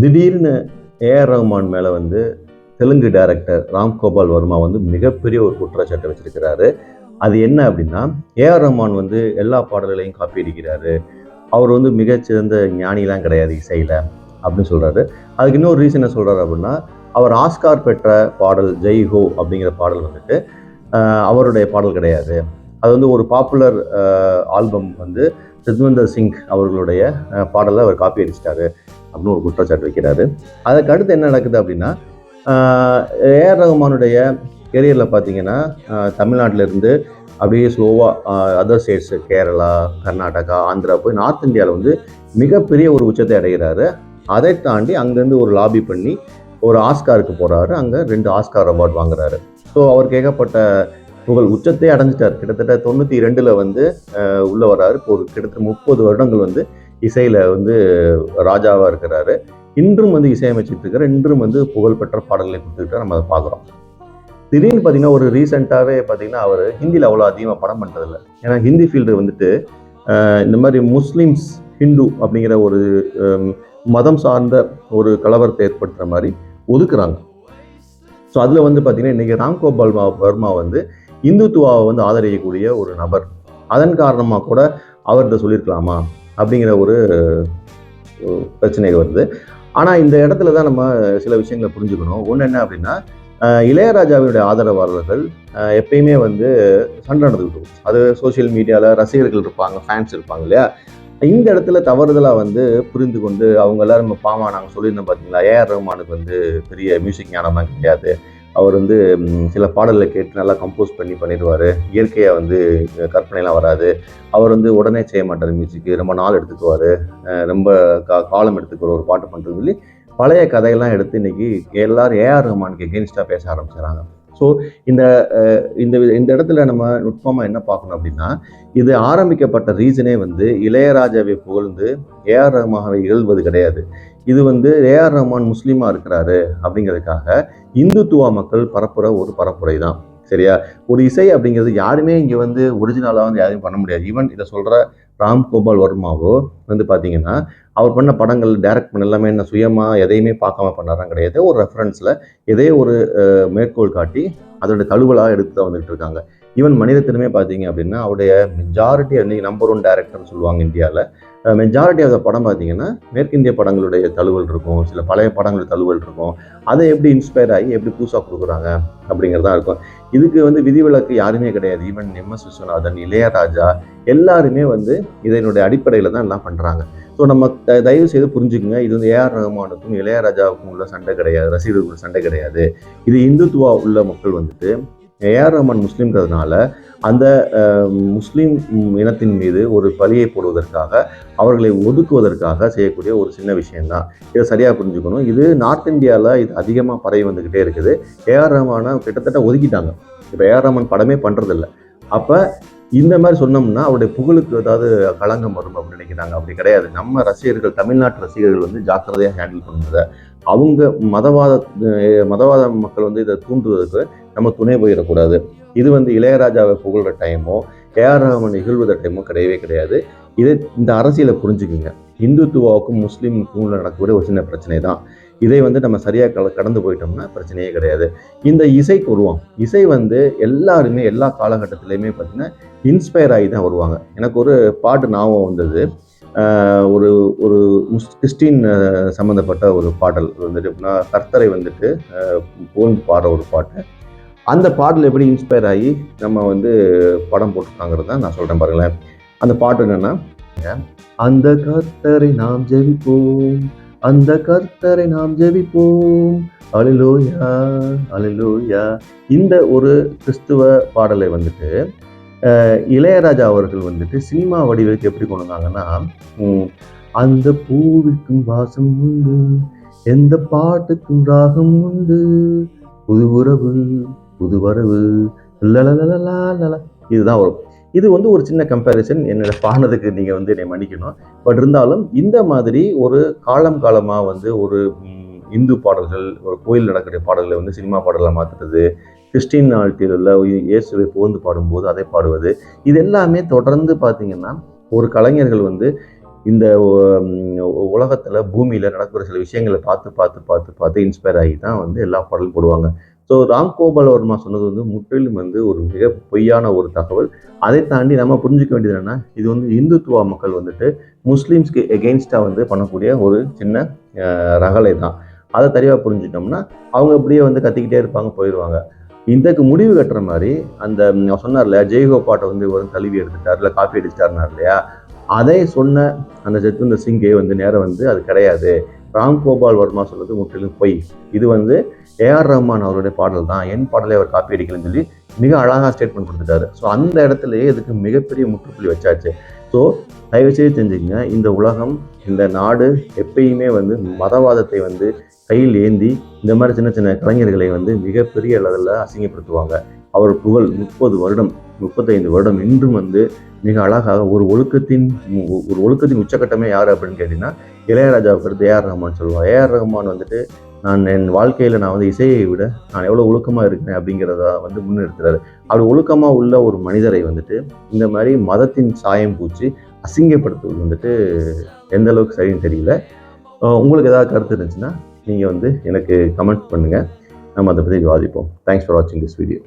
திடீர்னு ஏஆர் ரஹ்மான் மேலே வந்து தெலுங்கு டைரக்டர் ராம்கோபால் வர்மா வந்து மிகப்பெரிய ஒரு குற்றச்சாட்டை வச்சிருக்கிறாரு. அது என்ன அப்படின்னா ஏஆர் ரஹ்மான் வந்து எல்லா பாடல்களையும் காப்பி அடிக்கிறாரு. அவர் வந்து மிகச்சிறந்த ஞானிலாம் கிடையாது இசையில் அப்படின்னு சொல்கிறாரு அதுக்கு இன்னொரு ரீசன் என்ன சொல்கிறாரு அப்படின்னா அவர் ஆஸ்கார் பெற்ற பாடல் ஜெய் ஹோ அப்படிங்கிற பாடல் வந்துட்டு அவருடைய பாடல் கிடையாது. அது வந்து ஒரு பாப்புலர் ஆல்பம் வந்து சித்வந்தர் சிங் அவர்களுடைய பாடலை அவர் காப்பி அடிச்சிட்டாரு. அப்படின்னு ஒரு குற்றச்சாட்டு வைக்கிறாரு. அதுக்கு அடுத்து என்ன நடக்குது அப்படின்னா ஏஆர் ரகுமானுடைய கெரியரில் பார்த்தீங்கன்னா தமிழ்நாட்டில் இருந்து அப்படியே ஸ்லோவாக அதர் ஸ்டேட்ஸு கேரளா கர்நாடகா ஆந்திரா போய் நார்த் இந்தியாவில் வந்து மிகப்பெரிய ஒரு உச்சத்தை அடைகிறாரு. அதை தாண்டி அங்கேருந்து ஒரு லாபி பண்ணி ஒரு ஆஸ்காருக்கு போகிறாரு அங்கே ரெண்டு ஆஸ்கார் அவார்ட் வாங்குறாரு. ஸோ அவர் கேட்கப்பட்ட புகழ் உச்சத்தை அடைஞ்சிட்டார். கிட்டத்தட்ட தொண்ணூற்றி ரெண்டில் வந்து உள்ளே வர்றாரு. இப்போ ஒரு கிட்டத்தட்ட முப்பது வருடங்கள் வந்து இசையில் வந்து ராஜாவாக இருக்கிறாரு. இன்றும் வந்து இசையமைச்சிட்டு இன்றும் வந்து புகழ்பெற்ற பாடல்களை கொடுத்துக்கிட்டு நம்ம அதை பார்க்குறோம். திடீர்னு பார்த்தீங்கன்னா ஒரு ரீசெண்டாகவே பார்த்தீங்கன்னா அவர் ஹிந்தியில் அவ்வளோ அதிகமாக படம் பண்ணுறதில்ல ஏன்னா ஹிந்தி ஃபீல்டு வந்துட்டு இந்த மாதிரி முஸ்லீம்ஸ் ஹிந்து அப்படிங்கிற ஒரு மதம் சார்ந்த ஒரு கலவரத்தை ஏற்படுத்துகிற மாதிரி ஒதுக்குறாங்க. ஸோ அதில் வந்து பார்த்தீங்கன்னா இன்றைக்கி ராம்கோபால் வர்மா வந்து இந்துத்துவாவை வந்து ஆதரிக்கக்கூடிய ஒரு நபர். அதன் காரணமாக கூட அவர்கிட்ட சொல்லியிருக்கலாமா? அப்படிங்கிற ஒரு பிரச்சனைகள் வருது. ஆனால் இந்த இடத்துல தான் நம்ம சில விஷயங்களை புரிஞ்சுக்கணும். ஒன்று என்ன அப்படின்னா இளையராஜாவினுடைய ஆதரவாளர்கள் எப்பயுமே வந்து சண்டை நடந்துக்கிட்டு இருக்கும். அது சோஷியல் மீடியாவில் ரசிகர்கள் இருப்பாங்க ஃபேன்ஸ் இருப்பாங்க இல்லையா? இந்த இடத்துல தவறுதலாக வந்து புரிந்து கொண்டு அவங்க எல்லாரும் நம்ம பாமா நாங்கள் சொல்லியிருந்தோம் பார்த்தீங்களா ஏஆர் ரஹ்மானுக்கு வந்து பெரிய மியூசிக் ஞானம்லாம் கிடையாது. அவர் வந்து சில பாடல்களை கேட்டு நல்லா கம்போஸ் பண்ணி பண்ணிடுவார். இயற்கையாக வந்து கற்பனைலாம் வராது. அவர் வந்து உடனே செய்ய மாட்டார் மியூசிக்கு ரொம்ப நாள் எடுத்துக்குவார். ரொம்ப கா காலம் எடுத்துக்கிற ஒரு பாட்டு பண்ணுறது சொல்லி பழைய கதையெல்லாம் எடுத்து இன்னைக்கு எல்லோரும் ஏஆர் ரஹ்மானுக்கு எகெயின்ஸ்டாக பேச ஆரம்பிச்சிடறாங்க ஸோ இந்த இந்த இந்த இடத்துல நம்ம நுட்பமாக என்ன பார்க்கணும் அப்படின்னா இது ஆரம்பிக்கப்பட்ட ரீசனே வந்து இளையராஜாவை புகழ்ந்து ஏஆர் ரஹ்மானை இகழ்வது கிடையாது. இது வந்து ஏஆர் ரஹ்மான் முஸ்லீமாக இருக்கிறாரு அப்படிங்கிறதுக்காக இந்துத்துவா மக்கள் பரப்புற ஒரு பரப்புரை தான் சரியா? ஒரு இசை அப்படிங்கிறது யாருமே இங்கே வந்து ஒரிஜினலாக வந்து யாரையும் பண்ண முடியாது. ஈவன் இதை சொல்கிற ராம் கோபால் வர்மாவோ வந்து பார்த்தீங்கன்னா அவர் பண்ண படங்கள் டைரக்ட் பண்ண எல்லாமே என்ன சுயமாக எதையுமே பார்க்காம பண்ணாராம் கிடையாது. ஒரு ரெஃபரன்ஸில் எதே ஒரு மேற்கோள் காட்டி அதோட தழுவலாக எடுத்து தான் வந்துட்டு இருக்காங்க. ஈவன் மனிதத்திலுமே பார்த்தீங்க அப்படின்னா அவருடைய மெஜாரிட்டி வந்து நம்பர் ஒன் டேரக்டர்னு சொல்லுவாங்க இந்தியாவில் மெஜாரிட்டி ஆஃப் த படம் பார்த்தீங்கன்னா மேற்கிந்திய படங்களுடைய தழுவல் இருக்கும். சில பழைய படங்கள் தழுவல் இருக்கும். அதை எப்படி இன்ஸ்பயர் ஆகி எப்படி புதுசாக கொடுக்குறாங்க அப்படிங்கிறதா இருக்கும். இதுக்கு வந்து விதிவிலக்கு யாருமே கிடையாது. ஈவன் எம்எஸ் விஸ்வநாதன் இளையராஜா எல்லாருமே வந்து இதனுடைய அடிப்படையில் தான் எல்லாம் பண்ணுறாங்க ஸோ நம்ம த- தயவு செய்து புரிஞ்சுக்குங்க. இது வந்து ஏஆர் ரஹ்மானுக்கும் இளையராஜாவுக்கும் உள்ள சண்டை கிடையாது. ரசிகர்களுக்கு சண்டை கிடையாது. இது இந்துத்துவா உள்ள மக்கள் வந்துட்டு ஏஆர் ரஹ்மான் முஸ்லீம்ங்கிறதுனால அந்த முஸ்லீம் இனத்தின் மீது ஒரு பழியை போடுவதற்காக அவர்களை ஒதுக்குவதற்காக செய்யக்கூடிய ஒரு சின்ன விஷயம்தான். இதை சரியாக புரிஞ்சுக்கணும். இது நார்த் இந்தியாவில் இது அதிகமாக பரவி வந்துக்கிட்டே இருக்குது. ஏஆர் ரஹ்மானை கிட்டத்தட்ட ஒதுக்கிட்டாங்க. இப்போ ஏஆர் ரஹ்மான் படமே பண்ணுறதில்ல அப்போ இந்த மாதிரி சொன்னோம்னா அவருடைய புகழுக்கு ஏதாவது களங்கம் வரும் அப்படின்னு நினைக்கிறாங்க. அப்படி கிடையாது. நம்ம ரசிகர்கள் தமிழ்நாட்டு ரசிகர்கள் வந்து ஜாக்கிரதையாக ஹேண்டில் பண்ணுறத அவங்க மதவாத மதவாத மக்கள் வந்து இதை தூண்டுவதற்கு நம்ம துணை போயிடக்கூடாது. இது வந்து இளையராஜாவை புகழ்கிற டைமோ ஏஆர் ரஹ்மான் நிகழ்வுற டைமோ கிடையவே கிடையாது. இதை இந்த அரசியலை புரிஞ்சுக்குங்க. இந்துத்துவாவுக்கும் முஸ்லீமுக்கும் உள்ள நடக்கக்கூடிய ஒரு சின்ன பிரச்சனை தான். இதை வந்து நம்ம சரியாக கல கடந்து போயிட்டோம்னா பிரச்சனையே கிடையாது. இந்த இசைக்கு வருவோம் இசை வந்து எல்லாருமே எல்லா காலகட்டத்திலையுமே பார்த்தீங்கன்னா இன்ஸ்பயர் ஆகி தான் வருவாங்க. எனக்கு ஒரு பாட்டு ஞாபகம் வந்தது. ஒரு ஒரு முஸ் கிறிஸ்டின் சம்மந்தப்பட்ட ஒரு பாடல் வந்துட்டு எப்படின்னா கர்த்தரை வந்துட்டு போன் புகழ்ந்து பாடுற ஒரு பாட்டு. அந்த பாடல் எப்படி இன்ஸ்பயர் ஆகி நம்ம வந்து படம் போட்டிருக்காங்கிறத தான் நான் சொல்கிறேன் பாருங்களேன். அந்த பாட்டு என்னன்னா அந்த கர்த்தரை நாம் ஜெபிப்போம் அந்த கர்த்தரை நாம் ஜெபிப்போம் அலிலோயா அலிலோயா இந்த ஒரு கிறிஸ்துவ பாடலை வந்துட்டு இளையராஜா அவர்கள் வந்துட்டு சினிமா வடிவத்துக்கு எப்படி கொண்டு வந்தாங்கன்னா அந்த பூவிற்கும் வாசம் உண்டு எந்த பாட்டுக்கும் ராகம் உண்டு புது உறவு புது வரவு. இதுதான் வரும். இது வந்து ஒரு சின்ன கம்பேரிசன் என்னோட பாடினதுக்கு நீங்கள் வந்து என்னை மன்னிக்கணும். பட் இருந்தாலும் இந்த மாதிரி ஒரு காலம் காலமாக வந்து ஒரு இந்து பாடல்கள் ஒரு கோயில் நடக்கிற பாடல்களை வந்து சினிமா பாடலாக மாற்றுறது கிறிஸ்டின் நாட்டில் இயேசுவை புகழ்ந்து பாடும்போது அதை பாடுவது இது எல்லாமே தொடர்ந்து பார்த்தீங்கன்னா ஒரு கலைஞர்கள் வந்து இந்த உலகத்தில் பூமியில் நடக்கிற சில விஷயங்களை பார்த்து பார்த்து பார்த்து பார்த்து இன்ஸ்பயர் ஆகி தான் வந்து எல்லா பாடலும் போடுவாங்க. ஸோ ராம்கோபால் வர்மா சொன்னது வந்து முற்றிலும் வந்து ஒரு மிக பொய்யான ஒரு தகவல். அதை தாண்டி நம்ம புரிஞ்சுக்க வேண்டியது என்னென்னா இது வந்து இந்துத்துவா மக்கள் வந்துட்டு முஸ்லீம்ஸ்க்கு எகெயின்ஸ்டாக வந்து பண்ணக்கூடிய ஒரு சின்ன ரகலை தான். அதை தெளிவாக புரிஞ்சுட்டோம்னா அவங்க அப்படியே வந்து கத்திக்கிட்டே இருப்பாங்க போயிடுவாங்க இதுக்கு முடிவு கட்டுற மாதிரி அந்த சொன்னார்ல ஜெய்கோபாட்டை வந்து ஒரு தழுவி எடுத்துட்டார் இல்லை காப்பி அடிச்சிட்டாருனார் இல்லையா? அதை சொன்ன அந்த ஜத்விந்தர் சிங்கே வந்து நேரம் வந்து அது கிடையாது. ராம் கோபால் வர்மா சொல்றது முற்றிலும் பொய். இது வந்து ஏஆர் ரஹ்மான் அவருடைய பாடல் தான். என் பாடலை அவர் காப்பி அடிக்கலன்னு சொல்லி மிக அழகாக ஸ்டேட்மெண்ட் கொடுத்துட்டாரு. ஸோ அந்த இடத்துலயே இதுக்கு மிகப்பெரிய முற்றுப்புள்ளி வச்சாச்சு. ஸோ தயவுசெய்து தெரிஞ்சுக்கங்க. இந்த உலகம் இந்த நாடு எப்பயுமே வந்து மதவாதத்தை வந்து கையில் ஏந்தி இந்த மாதிரி சின்ன சின்ன கலைஞர்களை வந்து மிகப்பெரிய அளவில் அசிங்கப்படுத்துவாங்க. அவர் புகழ் முப்பது வருடம் முப்பத்தைந்து வருடம் இன்றும் வந்து மிக அழகாக ஒரு ஒழுக்கத்தின் ஒரு ஒழுக்கத்தின் உச்சக்கட்டமே யார் அப்படின்னு கேட்டிங்கன்னா இளையராஜாவுக்கு அடுத்து ஏஆர் ரஹ்மான் சொல்லுவாள் ஏஆர் ரஹ்மான் வந்துட்டு நான் என் வாழ்க்கையில் நான் வந்து இசையை விட நான் எவ்வளோ ஒழுக்கமாக இருக்கிறேன் அப்படிங்கிறத வந்து முன்னிறுத்துறாரு. அப்படி ஒழுக்கமாக உள்ள ஒரு மனிதரை வந்துட்டு இந்த மாதிரி மதத்தின் சாயம் பூச்சி அசிங்கப்படுத்துவது வந்துட்டு எந்த அளவுக்கு சரின்னு தெரியல. உங்களுக்கு ஏதாவது கருத்து இருந்துச்சுன்னா நீங்கள் வந்து எனக்கு கமெண்ட் பண்ணுங்கள் நம்ம அதை பற்றி விவாதிப்போம். தேங்க்ஸ் ஃபார் வாட்சிங் திஸ் வீடியோ